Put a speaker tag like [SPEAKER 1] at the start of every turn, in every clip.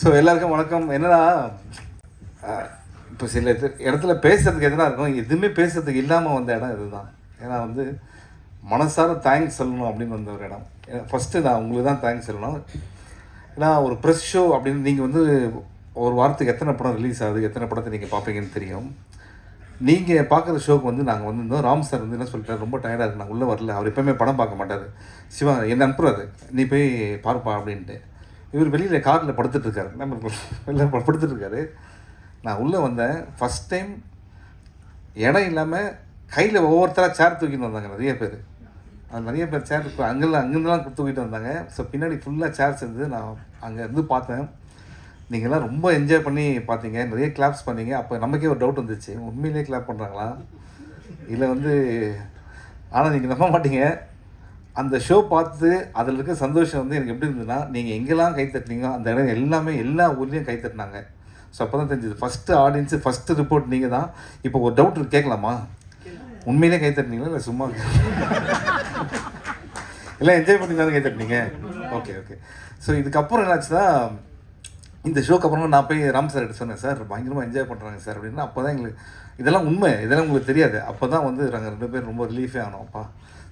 [SPEAKER 1] So எல்லாருக்கும் வணக்கம். என்னன்னா இப்போ சில இடத்துல பேசுறதுக்கு எதனா இருக்கும் எதுவுமே பேசுறதுக்கு இல்லாமல் வந்த இடம் இதுதான். ஏன்னா வந்து மனசார தேங்க்ஸ் சொல்லணும் அப்படின்னு வந்த ஒரு இடம். ஃபஸ்ட்டு நான் உங்களுக்கு தான் தேங்க்ஸ் சொல்லணும். ஏன்னா ஒரு ப்ரெஸ் ஷோ அப்படின்னு நீங்கள் வந்து ஒரு வாரத்துக்கு எத்தனை படம் ரிலீஸ் ஆகுது எத்தனை படத்தை நீங்கள் பார்ப்பீங்கன்னு தெரியும். நீங்கள் பார்க்குற ஷோக்கு வந்து நாங்கள் வந்திருந்தோம். ராம் சார் வந்து என்ன சொல்லிட்டார்? ரொம்ப டயர்டாக இருக்கு. நான் உள்ளே வரல. அவர் எப்போயுமே படம் பார்க்க மாட்டார். சிவா என்ன அனுப்புறாரு நீ போய் பார்ப்பா அப்படின்ட்டு. இவர் வெளியில் காரில் படுத்துட்ருக்காரு நம்ம வெளியில் படுத்துட்ருக்காரு நான் உள்ளே வந்தேன். ஃபஸ்ட் டைம் இடம் இல்லாமல் கையில் ஒவ்வொருத்தராக சேர் தூக்கிட்டு வந்தாங்க நிறைய பேர். அது நிறைய பேர் சேர் அங்கெல்லாம் அங்கேருந்துலாம் தூக்கிட்டு வந்தாங்க. ஸோ பின்னாடி ஃபுல்லாக சேர்ஸ் சேர்ந்து நான் அங்கே இருந்து பார்த்தேன். நீங்கள்லாம் ரொம்ப என்ஜாய் பண்ணி பார்த்தீங்க. நிறைய கிளாப்ஸ் பண்ணீங்க. அப்போ நமக்கே ஒரு டவுட் வந்துச்சு. உண்மையிலேயே கிளாப் பண்ணுறாங்களா இல்லை வந்து ஆனால் நீங்கள் நம்ப மாட்டீங்க. அந்த ஷோ பார்த்து அதில் இருக்க சந்தோஷம் வந்து எனக்கு எப்படி இருந்ததுன்னா நீங்கள் எங்கெல்லாம் கை தட்டினீங்க அந்த இடம் எல்லாமே எல்லா ஊர்லேயும் கை தட்டினாங்க. ஸோ அப்போ தான் தெரிஞ்சது. ஃபஸ்ட்டு ஆடியன்ஸு ஃபஸ்ட்டு ரிப்போர்ட் நீங்கள் தான் இப்போ ஒரு டவுட் கேட்கலாமா? உண்மையிலே கை தட்டினீங்களா இல்லை சும்மா? எல்லாம் என்ஜாய் பண்ணி தானே கை தட்டினீங்க? ஓகே ஓகே ஸோ இதுக்கப்புறம் என்னாச்சுன்னா இந்த ஷோக்கு அப்புறமா நான் போய் ராம் சார் கிட்ட சொன்னேன் சார் பயங்கரமாக என்ஜாய் பண்ணுறாங்க சார் அப்படின்னா. அப்போ தான் எங்களுக்கு இதெல்லாம் உண்மை இதெல்லாம் உங்களுக்கு தெரியாது. அப்போ தான் வந்து நாங்கள் ரெண்டு பேரும் ரொம்ப ரிலீஃபே ஆனோம் அப்பா.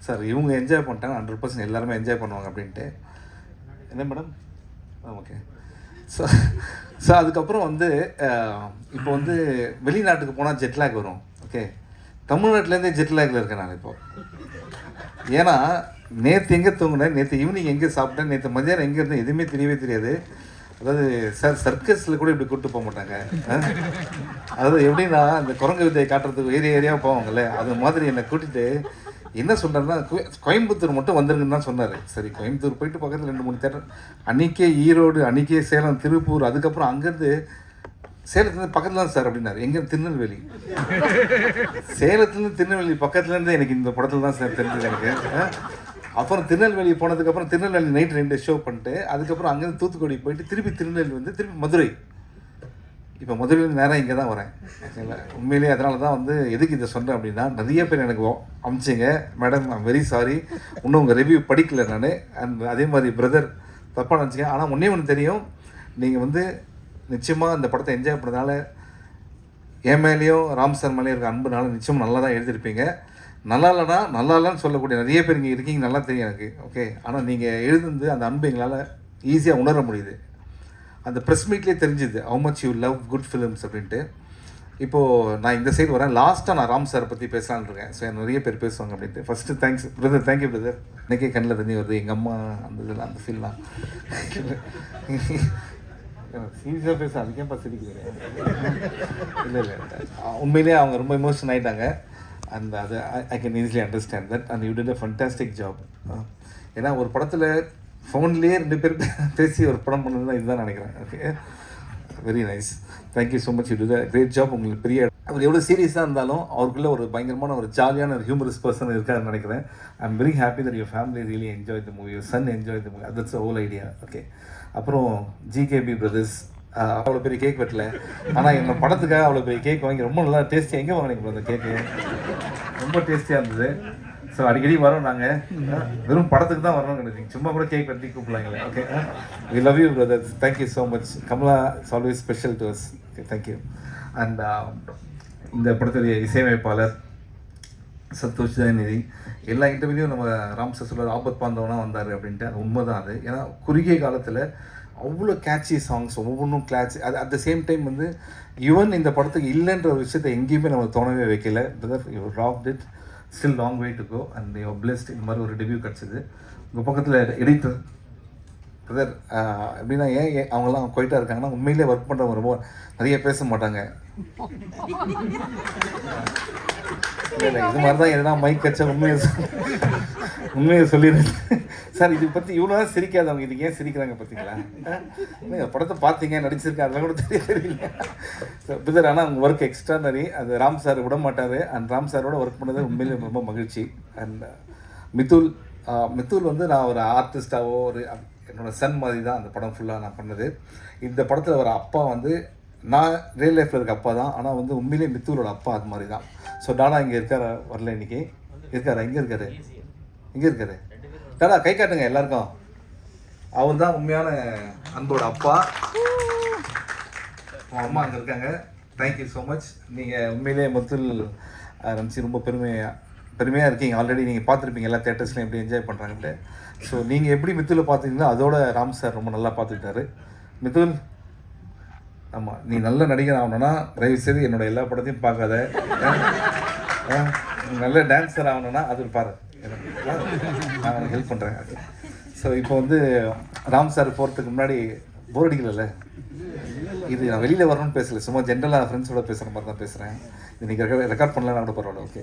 [SPEAKER 1] சார் இவங்க என்ஜாய் பண்ணிட்டாங்க ஹண்ட்ரட் பர்சன்ட் எல்லாருமே என்ஜாய் பண்ணுவாங்க அப்படின்ட்டு. என்ன மேடம் ஓகே ஸோ ஸோ அதுக்கப்புறம் வந்து இப்போ வந்து வெளிநாட்டுக்கு போனால் ஜெட்லாக் வரும் ஓகே தமிழ்நாட்டிலேருந்தே ஜெட்லேக்கில் இருக்கேன் நான் இப்போ. ஏன்னா நேற்று எங்கே தூங்கினேன்? நேற்று ஈவினிங் எங்கே சாப்பிட்டேன்? நேற்று மதியானம் எங்கே இருந்தேன்? எதுவுமே தெரியவே தெரியாது. அதாவது சார் சர்க்கஸில் கூட இப்படி கூப்பிட்டு போக மாட்டாங்க. அதாவது எப்படின்னா இந்த குரங்கு வித்தையை காட்டுறதுக்கு ஏரியா ஏரியாவாக போவாங்கல்ல அது மாதிரி என்னை கூட்டிகிட்டு என்ன சொன்னார்னா கோயம்புத்தூர் மட்டும் வந்துருங்கன்னு தான் சொன்னார். சரி கோயம்புத்தூர் போயிட்டு பக்கத்தில் ரெண்டு மூணு தேட்டர் அன்றைக்கே ஈரோடு அன்றைக்கே சேலம் திருப்பூர் அதுக்கப்புறம் அங்கேருந்து சேலத்துலேருந்து பக்கத்தில் தான் சார் அப்படின்னாரு. எங்கே? திருநெல்வேலி. சேலத்துலேருந்து திருநெல்வேலி பக்கத்துலேருந்து எனக்கு இந்த படத்தில் தான் சார் தெரிஞ்சது எனக்கு. அப்புறம் திருநெல்வேலி போனதுக்கப்புறம் திருநெல்வேலி நைட் ரெண்டு ஷோ பண்ணிட்டு அதுக்கப்புறம் அங்கேருந்து தூத்துக்குடி போயிட்டு திருப்பி திருநெல்வேலி வந்து திருப்பி மதுரை. இப்போ முதலில் நேரம் இங்கே தான் வரேன். ஓகேங்களா உண்மையிலேயே அதனால தான் வந்து எதுக்கு இதை சொன்னேன் அப்படின்னா நிறைய பேர் எனக்கு அமிச்சிங்க. மேடம் ஐம் வெரி சாரி இன்னும் உங்கள் ரிவ்யூ படிக்கல நான். அண்ட் அதே மாதிரி பிரதர் தப்பாக நினச்சிங்க ஆனால் ஒன்றே ஒன்று தெரியும். நீங்கள் வந்து நிச்சயமாக இந்த படத்தை என்ஜாய் பண்ணதால என் மேலேயும் ராம் சார் மேலேயும் இருக்க அன்புனால நிச்சயம் நல்லா தான் எழுதியிருப்பீங்க நல்லா இல்லைனா நல்லா இல்லைன்னு சொல்லக்கூடிய நிறைய பேர் இங்கே இருக்கீங்க நல்லா தெரியும் எனக்கு. ஓகே ஆனால் நீங்கள் எழுதுனது அந்த அன்பு எங்களால் ஈஸியாக உணர முடியுது. அந்த ப்ரெஸ் மீட்லேயே தெரிஞ்சுது how much you love good films அப்படின்ட்டு. இப்போது நான் இந்த சைடு வரேன். லாஸ்ட்டாக நான் ராம் சாரை பற்றி பேசலான்னு இருக்கேன். ஸோ நிறைய பேர் பேசுவாங்க அப்படின்ட்டு. First thanks brother thank you brother இன்றைக்கே கண்ணில் தண்ணி வருது. எங்கள் அம்மா அந்த இதெல்லாம் அந்த ஃபீல்லாம் சீரியஸாக பேச அதுக்கே சிரிக்கிறேன் இல்லை இல்லை உண்மையிலேயே அவங்க ரொம்ப எமோஷன் ஆகிட்டாங்க அந்த அது I can easily understand that and you did a fantastic job ஏன்னா ஒரு படத்தில் ஃபோன்லேயே ரெண்டு பேர் பேசி ஒரு படம் பண்ணது தான் இதுதான் நினைக்கிறேன். Okay very nice thank you so much இது த கிரேட் ஜாப் உங்களுக்கு பெரிய அவர் எவ்வளோ சீரியஸாக இருந்தாலும் அவருக்குள்ளே ஒரு பயங்கரமான ஒரு ஜாலியான ஒரு ஹியூமரஸ் பர்சன் இருக்காருன்னு நினைக்கிறேன். I am very happy that your family really enjoy the movie son enjoy the movie that's whole idea okay அப்புறம் ஜிகேபி பிரதர்ஸ் அவ்வளோ பெரிய கேக் வெட்டல. ஆனால் என்ன படத்துக்காக அவ்வளோ பெரிய கேக் வாங்கி ரொம்ப நல்லா டேஸ்டியாக எங்கே வாங்கினீங்க அந்த கேக்கு ரொம்ப டேஸ்டியாக இருந்தது. ஸோ அடிக்கடி வரோம் நாங்கள் வெறும் படத்துக்கு தான் வரணும் கிடையாது சும்மா கூட கேக் கட்டி கூப்பிடலாங்களே. Okay we love you brothers thank you so much Kamala it's always special to us thank you and இந்த படத்துடைய இசையமைப்பாளர் சந்தோஷ் தயநிதி எல்லா இன்டர்வியூலையும் நம்ம ராம் சார் சொல்லுவார் ஆபத் பாந்தவனாக வந்தார் அப்படின்ட்டு. அது உண்மை தான் அது. ஏன்னா குறுகிய காலத்தில் அவ்வளோ கேட்சி சாங்ஸ் ஒவ்வொன்றும் கிளாச் அது அட் த சேம் டைம் வந்து யுவன் இந்த படத்துக்கு இல்லைன்ற ஒரு விஷயத்தை எங்கேயுமே நம்ம தோணவே வைக்கல. Brother you rock did still long way to go and you blessed இந்த மாதிரி ஒரு ரிவ்யூ கிடச்சிது. உங்கள் பக்கத்தில் எடிட்டர் பிரதர் எப்படின்னா ஏன் ஏன் அவங்கெல்லாம் போயிட்டா இருக்காங்கன்னா உண்மையிலே ஒர்க் பண்ணுறவங்க ரொம்ப நிறைய பேச மாட்டாங்க. இல்லை இல்லை இது மாதிரி தான் எதனா மைக் கச்சா உண்மையை உண்மையை சொல்லிடுறேன். சார் இது பற்றி இவ்வளோ தான் சிரிக்காதவங்க. இது ஏன் சிரிக்கிறாங்க பார்த்தீங்களா இல்லை படத்தை பார்த்தீங்க? நடிச்சிருக்கேன் அதெல்லாம் கூட தெரியல. ஸோ பிரதர் ஆனால் அவங்க ஒர்க் எக்ஸ்ட்ரானரி அது ராம் சார் விட மாட்டார். அண்ட் ராம் சாரோட ஒர்க் பண்ணது உண்மையிலே ரொம்ப மகிழ்ச்சி. அண்ட் uh, மித்துல் மித்துல் வந்து நான் ஒரு ஆர்டிஸ்டாவோ ஒரு என்னோட சன் மாதிரி தான் அந்த படம் ஃபுல்லாக நான் பண்ணது. இந்த படத்தில் ஒரு அப்பா வந்து நான் ரியல் லைஃப்பில் இருக்க அப்பா தான். ஆனால் வந்து உண்மையிலேயே மித்தூரோட அப்பா அது மாதிரி தான். ஸோ டாடா இங்கே இருக்கார்? வரல இன்றைக்கி இருக்காரா? இங்கே இருக்காரு? இங்கே இருக்காரு? டடா கை காட்டுங்க எல்லாருக்கும். அவர் தான் உண்மையான அன்போட அப்பா. உன் அம்மா அங்கே இருக்காங்க. தேங்க்யூ ஸோ மச் நீங்கள் உண்மையிலேயே முத்தில் ரம்சி ரொம்ப பெருமையாக பெருமையாக இருக்கீங்க. ஆல்ரெடி நீங்கள் பார்த்துருப்பீங்க எல்லா தேட்டர்ஸ்லையும் எப்படி என்ஜாய் பண்ணுறாங்கன்ட்டு ஸோ நீங்கள் எப்படி மித்துவில் பார்த்தீங்களோ அதோட ராம் சார் ரொம்ப நல்லா பார்த்துக்கிட்டாரு. மிதுல் ஆமாம் நீ நல்ல நடிகர் ஆகணும்னா தயவு செய்து என்னோட எல்லா படத்தையும் பார்க்காத. ஆ, நல்ல டான்ஸர் ஆகணும்னா அது பாரு. நான் ஹெல்ப் பண்ணுறேன் ஸோ இப்போ வந்து ராம் சார் போகிறதுக்கு முன்னாடி போர் அடிக்கல இது நான் வெளியில் வரணும்னு பேசல. சும்மா ஜென்ரலாக ஃப்ரெண்ட்ஸோட பேசுகிற மாதிரி தான் பேசுகிறேன் இன்றைக்கி ரெக்கார்ட் பண்ணலாம் கூட பரவாயில்ல. ஓகே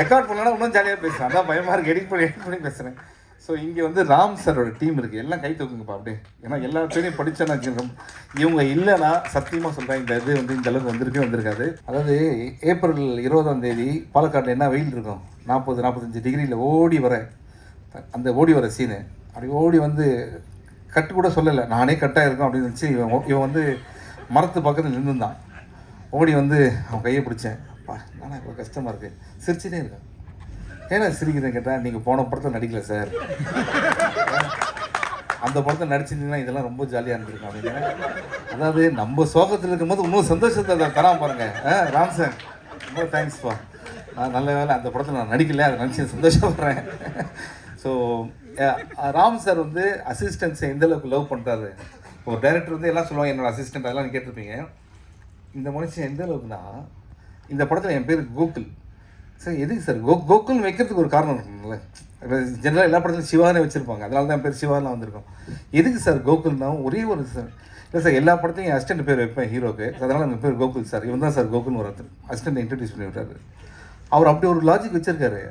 [SPEAKER 1] ரெக்கார்ட் பண்ணலன்னா இன்னும் ஜாலியாக பேசுகிறேன் அதான் பயமாக இருக்குது எடிட் பண்ணி எடிட் பண்ணி பேசுகிறேன் ஸோ இங்கே வந்து ராம் சாரோட டீம் இருக்குது எல்லாம் கை தூக்குங்கப்பா அப்படியே. ஏன்னா எல்லா பேரையும் படித்தேன்னா இவங்க இல்லைன்னா சத்தியமாக சொல்கிறேன் இந்த இது வந்து இந்த அளவுக்கு வந்திருக்கே வந்திருக்காது. அதாவது ஏப்ரல் இருபதாம் தேதி பாலக்காட்டில் என்ன வெயில் இருக்கும்? நாற்பது நாற்பத்தஞ்சு டிகிரியில் ஓடி வர அந்த ஓடி வர சீனு அப்படி ஓடி வந்து கட்டு கூட சொல்லலை. நானே கட்டாக இருக்கேன் அப்படின்னு நினச்சி இவன் இவன் வந்து மரத்து பக்கத்தில் நின்றுந்தான் ஓடி வந்து அவன் கையை பிடிச்சேன். அப்பா நானே இப்போ கஷ்டமாக இருக்குது சிரிச்சுட்டே இருக்கேன். ஏன்னா சிரிக்கிறேன் கேட்டால் நீங்கள் போன படத்தில் நடிக்கல சார். அந்த படத்தை நடிச்சிருந்தீங்கன்னா இதெல்லாம் ரொம்ப ஜாலியாக இருந்திருக்கும் அப்படின்னு அதாவது நம்ம சோகத்தில் இருக்கும்போது இன்னும் சந்தோஷத்தை த- தராம பாருங்க. ஆ, ராம் சார் ரொம்ப தேங்க்ஸ்ப்பா நான் நல்ல வேலை அந்த படத்தில் நான் நடிக்கல அதை நினச்சி சந்தோஷப்படுறேன். ஸோ ராம் சார் வந்து அசிஸ்டன்ஸை எந்த அளவுக்கு லவ் பண்ணுறாரு ஒரு டைரக்டர் வந்து எல்லாம் சொல்லுவாங்க என்னோட அசிஸ்டன்ட் அதெல்லாம் கேட்டிருப்பீங்க. இந்த மனுஷன் எந்த அளவுக்குன்னா இந்த படத்தில் என் பேர் கோகுல் சார் எதுக்கு சார் கோ கோகுல் வைக்கிறதுக்கு ஒரு காரணம் இருக்குங்களே ஜென்ரலாக எல்லா படத்துலையும் சிவானே வச்சுருப்பாங்க. அதனால தான் என் பேர் சிவாலாம் வந்திருக்கோம். எதுக்கு சார் கோகுல்னா ஒரே ஒரு சார் இல்லை சார் எல்லா படத்தையும் என் அசிஸ்டன்ட் பேர் வைப்பேன் ஹீரோக்கு அதனால் என் பேர் கோகுல் சார் இவன் தான் சார் கோகுல்னு ஒரு அசிஸ்டன்ட் இன்ட்ரடியூஸ் பண்ணி விட்டாரு. அவர் அப்படி ஒரு லாஜிக் வச்சிருக்காரு.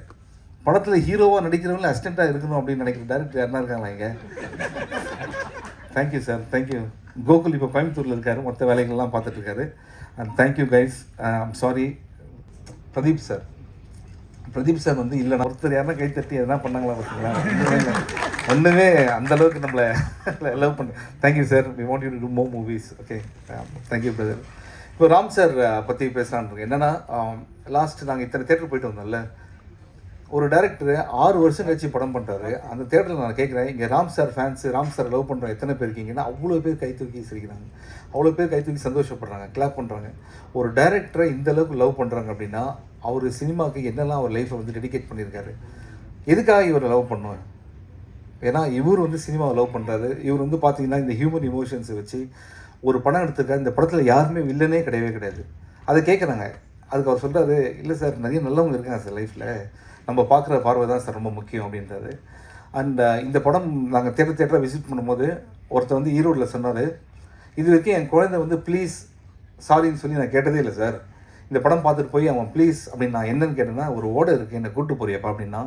[SPEAKER 1] படத்தில் ஹீரோவாக நடிக்கிறவங்கள அசிஸ்டண்ட்டாக இருக்கணும் அப்படின்னு நினைக்கிற டேரக்டர் யாருனா இருக்காங்களா இங்கே? தேங்க்யூ சார் தேங்க்யூ கோகுல் இப்போ கோயம்புத்தூரில் இருக்கார். மற்ற வேலைகள்லாம் பார்த்துட்ருக்காரு and thank you guys I'm sorry Pradeep sir Pradeep sir வந்து இல்லை ஒருத்தர் யாரா கை தட்டி எதனா பண்ணாங்களா பார்த்தீங்களா ஒன்றுமே அந்த அளவுக்கு நம்மளை லவ் பண்ண thank you sir we want you to do more movies okay thank you brother இப்போ ராம் சார் பற்றி பேசலான்னு இருக்கேன். என்னன்னா um, லாஸ்ட் நாங்கள் இத்தனை தேட்டர் போயிட்டு வந்தோம்ல ஒரு டேரக்டர் ஆறு வருஷம் கழிச்சு படம் பண்ணுறாரு அந்த தேட்டரில் நான் கேட்குறேன் இங்கே Ram sir fans Ram sir love பண்ணுற எத்தனை பேர் இருக்கீங்கன்னா அவ்வளோ பேர் கை தூக்கி சிரிக்கிறாங்க. அவ்வளோ பேர் கை தூக்கி சந்தோஷப்படுறாங்க கிளாப் பண்ணுறாங்க ஒரு டேரக்டரை இந்த அளவுக்கு லவ் பண்ணுறாங்க அப்படின்னா அவர் சினிமாவுக்கு என்னெல்லாம் அவர் லைஃப்பை வந்து டெடிகேட் பண்ணியிருக்காரு? எதுக்காக இவரை லவ் பண்ணுவேன் ஏன்னா இவர் வந்து சினிமாவை லவ் பண்ணுறாரு இவர் வந்து பார்த்தீங்கன்னா இந்த ஹியூமன் இமோஷன்ஸை வச்சு ஒரு படம் எடுத்திருக்காரு. இந்த படத்தில் யாருமே வில்லனே கிடையவே கிடையாது. அதை கேட்குறாங்க அதுக்கு அவர் சொல்கிறாரு இல்லை சார் நிறைய நல்லவங்க இருக்காங்க சார் லைஃப்பில் நம்ம பார்க்குற பார்வை தான் சார் ரொம்ப முக்கியம் அப்படின்றாரு அண்ட் uh, இந்த படம் நாங்கள் தேட்டர் தேட்டராக விசிட் பண்ணும்போது ஒருத்தர் வந்து ஈரோட்டில் சொன்னார் இது வரைக்கும் என் குழந்தை வந்து ப்ளீஸ் சாரின்னு சொல்லி நான் கேட்டதே இல்லை சார். இந்த படம் பார்த்துட்டு போய் அவன் ப்ளீஸ் அப்படின்னு நான் என்னன்னு கேட்டேன்னா ஒரு ஓடை இருக்குது என்னை கூப்பிட்டு போறியப்பா அப்படின்னா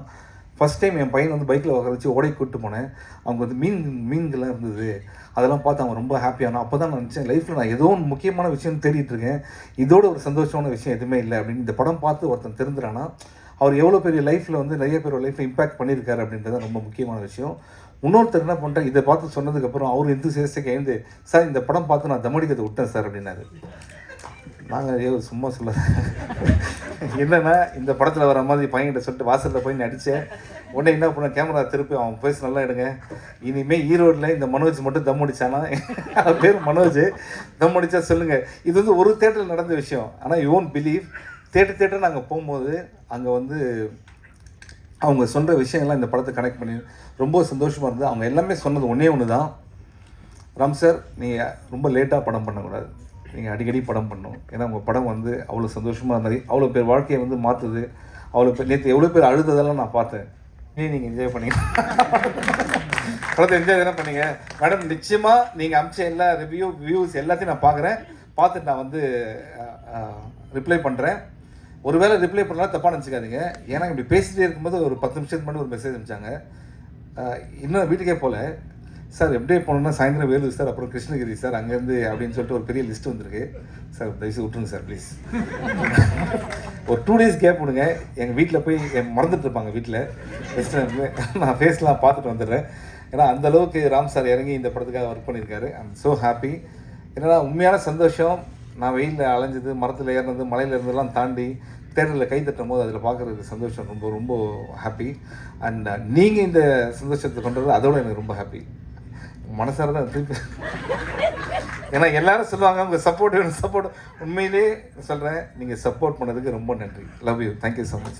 [SPEAKER 1] ஃபஸ்ட் டைம் என் பையன் வந்து பைக்கில் உட்கார வச்சு ஓடை கூப்பிட்டு போனேன். அவங்க வந்து மீன் மீன்கள்லாம் இருந்தது. அதெல்லாம் பார்த்து அவன் ரொம்ப ஹாப்பியானான் அப்போ தான் நான் நினச்சேன் லைஃப்பில் நான் ஏதோ ஒன்று முக்கியமான விஷயம் தேடிட்டு இருக்கேன். இதோட ஒரு சந்தோஷமான விஷயம் எதுவுமே இல்லை அப்படின்னு இந்த படம் பார்த்து ஒருத்தன் தெரிஞ்சுறான்னா அவர் எவ்வளோ பெரிய லைஃப்பில் வந்து நிறைய பேர் லைஃப்பை இம்பாக்ட் பண்ணியிருக்காரு அப்படின்றது தான் ரொம்ப முக்கியமான விஷயம். இன்னொருத்தர் என்ன பண்ணுறேன் இதை பார்த்து சொன்னதுக்கப்புறம் அவர் எந்த சேஸ்டே எழுந்து சார் இந்த படம் பார்த்து நான் தமடிக்கிறது விட்டேன் சார் அப்படின்னாரு. நாங்கள் ஐயோ சும்மா சொல்ல என்னென்னா இந்த படத்தில் வர மாதிரி பையன்கிட்ட சொல்லிட்டு வாசலில் போய் நடித்தேன் உடனே என்ன பண்ண கேமரா திருப்பி அவன் பேச நல்லா எடுங்க. இனிமேல் ஈரோட்டில் இந்த மனோஜ் மட்டும் தம் அடித்தானா அவர் பேர் மனோஜ். தம் அடித்தா சொல்லுங்கள் இது வந்து ஒரு தேட்டரில் நடந்த விஷயம். ஆனால் you won't believe theatre theatre நாங்கள் போகும்போது அங்கே வந்து அவங்க சொல்கிற விஷயங்கள்லாம் இந்த படத்தை கனெக்ட் பண்ணி ரொம்ப சந்தோஷமாக இருந்தது. அவங்க எல்லாமே சொன்னது ஒன்றே ஒன்று தான் ராம் சார் நீங்கள் ரொம்ப லேட்டாக படம் பண்ணக்கூடாது. நீங்கள் அடிக்கடி படம் பண்ணணும். ஏன்னா உங்கள் படம் வந்து அவ்வளோ சந்தோஷமாக இருந்தது. அவ்வளோ பேர் வாழ்க்கையை வந்து மாற்றுது அவ்வளோ பேர் நேற்று எவ்வளோ பேர் அழுததெல்லாம் நான் பார்த்தேன். நீ நீங்கள் என்ஜாய் பண்ணீங்க. படத்தை என்ஜாய் தானே பண்ணீங்க? மேடம் நிச்சயமாக நீங்கள் அமிச்ச எல்லா ரிவ்யூ வியூஸ் எல்லாத்தையும் நான் பார்க்குறேன். பார்த்துட்டு நான் வந்து ரிப்ளை பண்ணுறேன் ஒருவேளை ரிப்ளை பண்ணலாம் தப்பாக நினச்சிக்காதீங்க. ஏன்னா இப்படி பேசிகிட்டே இருக்கும்போது ஒரு பத்து நிமிஷத்துக்கு முன்னாடி ஒரு மெசேஜ் அனுப்பிச்சாங்க. இன்னும் வீட்டுக்கே போகல. சார் எப்படியே போனோம்னா சாயந்தரம் வேலூர் சார் அப்புறம் கிருஷ்ணகிரி சார் அங்கேருந்து அப்படின்னு சொல்லிட்டு ஒரு பெரிய லிஸ்ட் வந்திருக்கு. சார் தயவுசெய்து விட்டுருங்க சார் ப்ளீஸ் ஒரு டூ டேஸ் கேப் விடுங்க. எங்கள் வீட்டில் போய் என் மறந்துட்டு இருப்பாங்க வீட்டில் ரெஸ்டாரண்ட்டில் நான் ஃபேஸ்லாம் பார்த்துட்டு வந்துடுறேன். ஏன்னா அந்த அளவுக்கு ராம் சார் இறங்கி இந்த படத்துக்காக ஒர்க் பண்ணியிருக்காரு. அம் ஸோ ஹாப்பி என்னன்னா உண்மையான சந்தோஷம். நான் வெயிலில் அலைஞ்சது மரத்தில் ஏறினது மலையில் இருந்ததெல்லாம் தாண்டி தேட்டரில் கை தட்டும் போது அதில் பார்க்குறது சந்தோஷம். ரொம்ப ரொம்ப ஹாப்பி அண்ட் நீங்கள் இந்த சந்தோஷத்தை கொண்டு வரது அதோட எனக்கு ரொம்ப ஹாப்பி மனசார தான் திருப்பி ஏன்னா எல்லாரும் சொல்லுவாங்க உங்கள் சப்போர்ட் வேணும் சப்போர்ட் உண்மையிலே சொல்கிறேன் நீங்கள் சப்போர்ட் பண்ணதுக்கு ரொம்ப நன்றி. Love you thank you so much